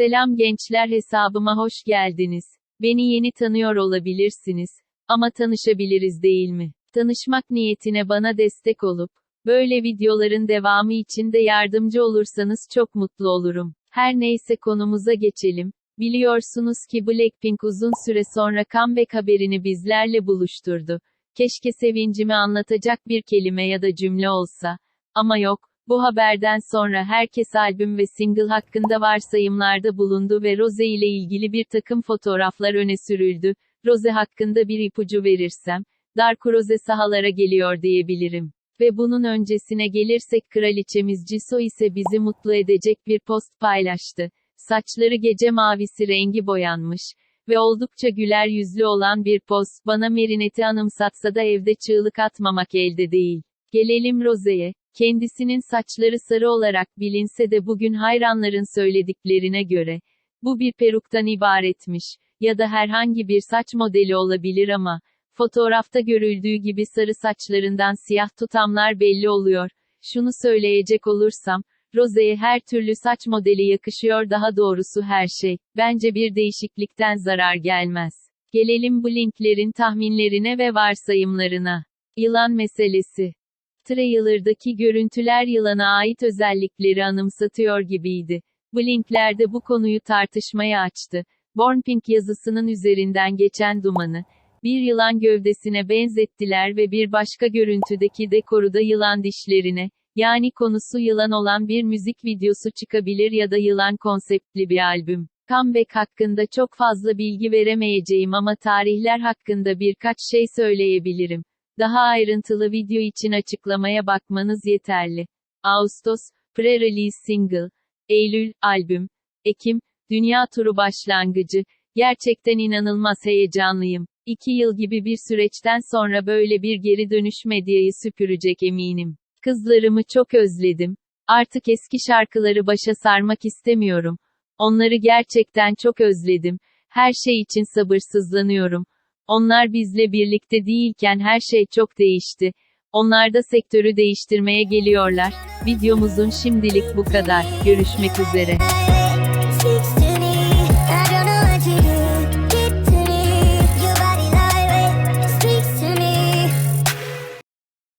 Selam gençler hesabıma hoş geldiniz. Beni yeni tanıyor olabilirsiniz. Ama tanışabiliriz değil mi? Tanışmak niyetine bana destek olup, böyle videoların devamı için de yardımcı olursanız çok mutlu olurum. Her neyse konumuza geçelim. Biliyorsunuz ki Blackpink uzun süre sonra comeback haberini bizlerle buluşturdu. Keşke sevincimi anlatacak bir kelime ya da cümle olsa. Ama yok. Bu haberden sonra herkes albüm ve single hakkında varsayımlarda bulundu ve Rose ile ilgili bir takım fotoğraflar öne sürüldü. Rose hakkında bir ipucu verirsem, Dark Rose sahalara geliyor diyebilirim. Ve bunun öncesine gelirsek kraliçemiz Jisoo ise bizi mutlu edecek bir post paylaştı. Saçları gece mavisi rengi boyanmış ve oldukça güler yüzlü olan bir post bana Merinet'i anımsatsa da evde çığlık atmamak elde değil. Gelelim Rose'ye. Kendisinin saçları sarı olarak bilinse de bugün hayranların söylediklerine göre, bu bir peruktan ibaretmiş, ya da herhangi bir saç modeli olabilir ama, fotoğrafta görüldüğü gibi sarı saçlarından siyah tutamlar belli oluyor. Şunu söyleyecek olursam, Rose'ye her türlü saç modeli yakışıyor daha doğrusu her şey. Bence bir değişiklikten zarar gelmez. Gelelim bu linklerin tahminlerine ve varsayımlarına. Yılan meselesi. Trailer'daki görüntüler yılana ait özellikleri anımsatıyor gibiydi. Blinklerde bu konuyu tartışmaya açtı. Born Pink yazısının üzerinden geçen dumanı, bir yılan gövdesine benzettiler ve bir başka görüntüdeki dekoru da yılan dişlerine, yani konusu yılan olan bir müzik videosu çıkabilir ya da yılan konseptli bir albüm. Comeback hakkında çok fazla bilgi veremeyeceğim ama tarihler hakkında birkaç şey söyleyebilirim. Daha ayrıntılı video için açıklamaya bakmanız yeterli. Ağustos, pre-release single. Eylül, albüm. Ekim, dünya turu başlangıcı. Gerçekten inanılmaz heyecanlıyım. İki yıl gibi bir süreçten sonra böyle bir geri dönüş medyayı süpürecek eminim. Kızlarımı çok özledim. Artık eski şarkıları başa sarmak istemiyorum. Onları gerçekten çok özledim. Her şey için sabırsızlanıyorum. Onlar bizle birlikte değilken her şey çok değişti. Onlar da sektörü değiştirmeye geliyorlar. Videomuzun şimdilik bu kadar. Görüşmek üzere.